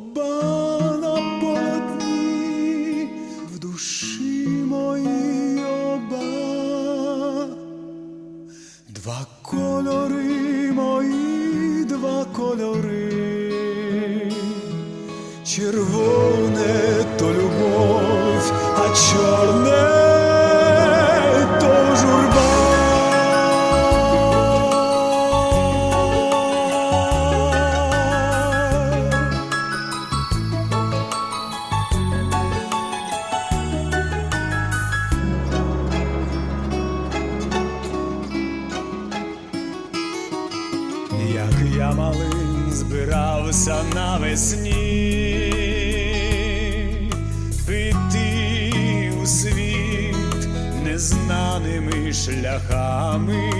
Оба на полотні в душі моїй оба, два кольори мої, два кольори, червоне то любов, а чорне. Януса навесні, піти у світ незнаними шляхами,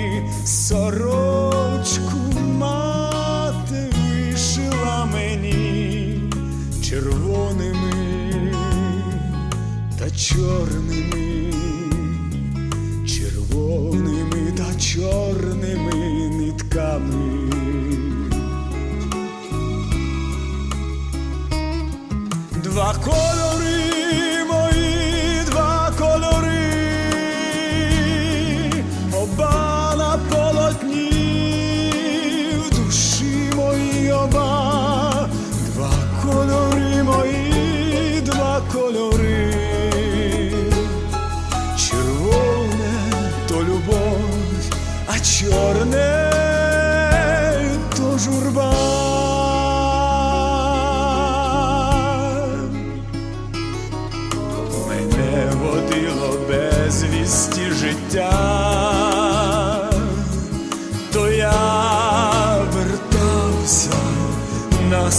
сорочку мати вишила мені червоними та чорними, червоними та чорними.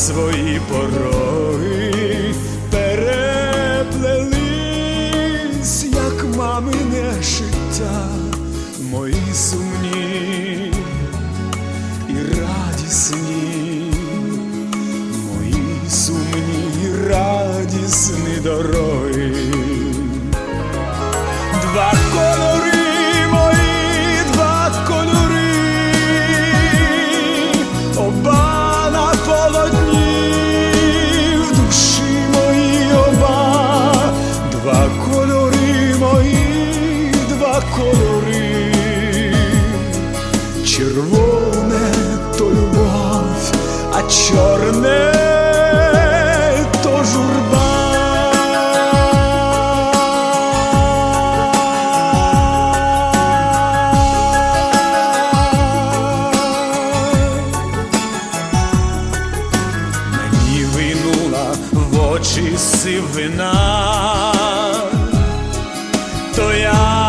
свої пороги. очі сивина, то я.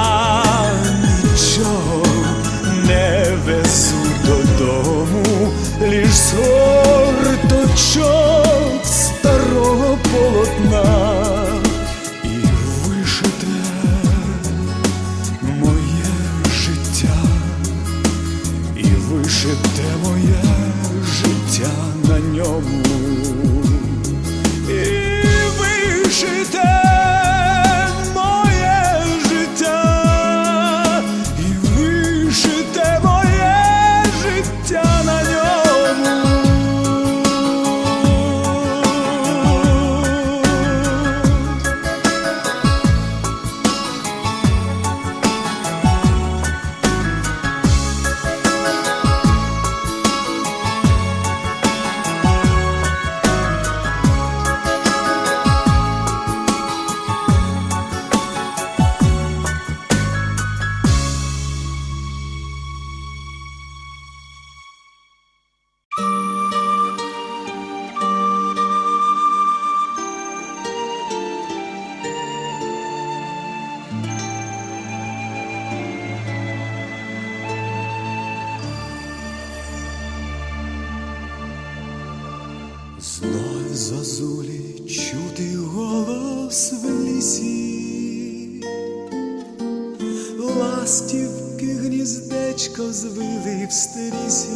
Знов зазулі чути голос в лісі, ластівки гніздечко звили в стрісі,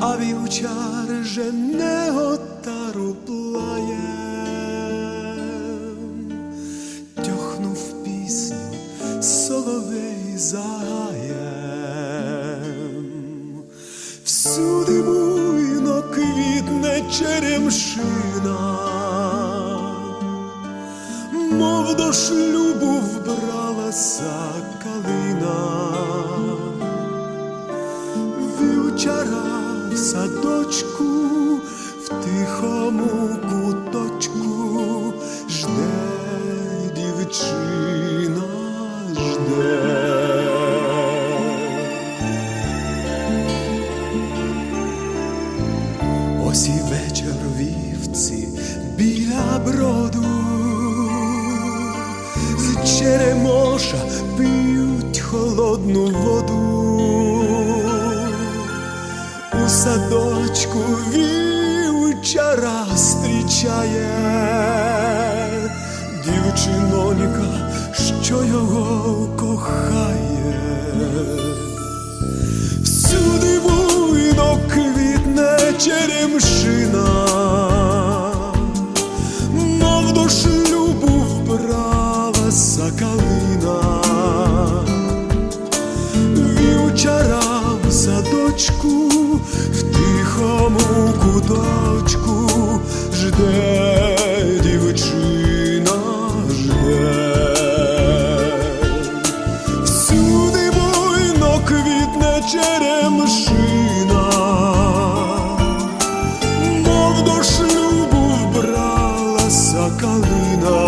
а вівчар же не отару плає, тьохнув пісню соловей за. шлюбу вбралася калина, вівчара в садочку, в тихому куточку жде дівчина. Холодну воду, у садочку вівчара зустрічає дівчинонька, що його кохає. Вівчара в садочку, в тихому куточку жде дівчина, жде. Всюди буйно квітне черемшина, мов до шлюбу вбралася калина,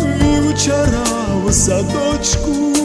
вівчара в садочку,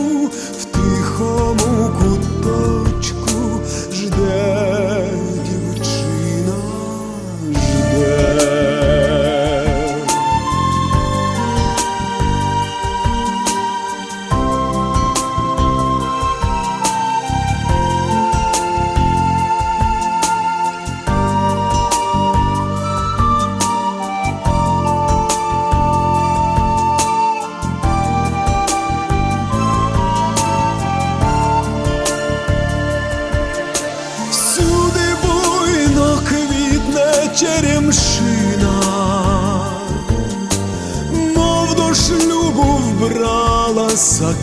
черемшина, мов до шлюбу вбрала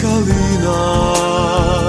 калина,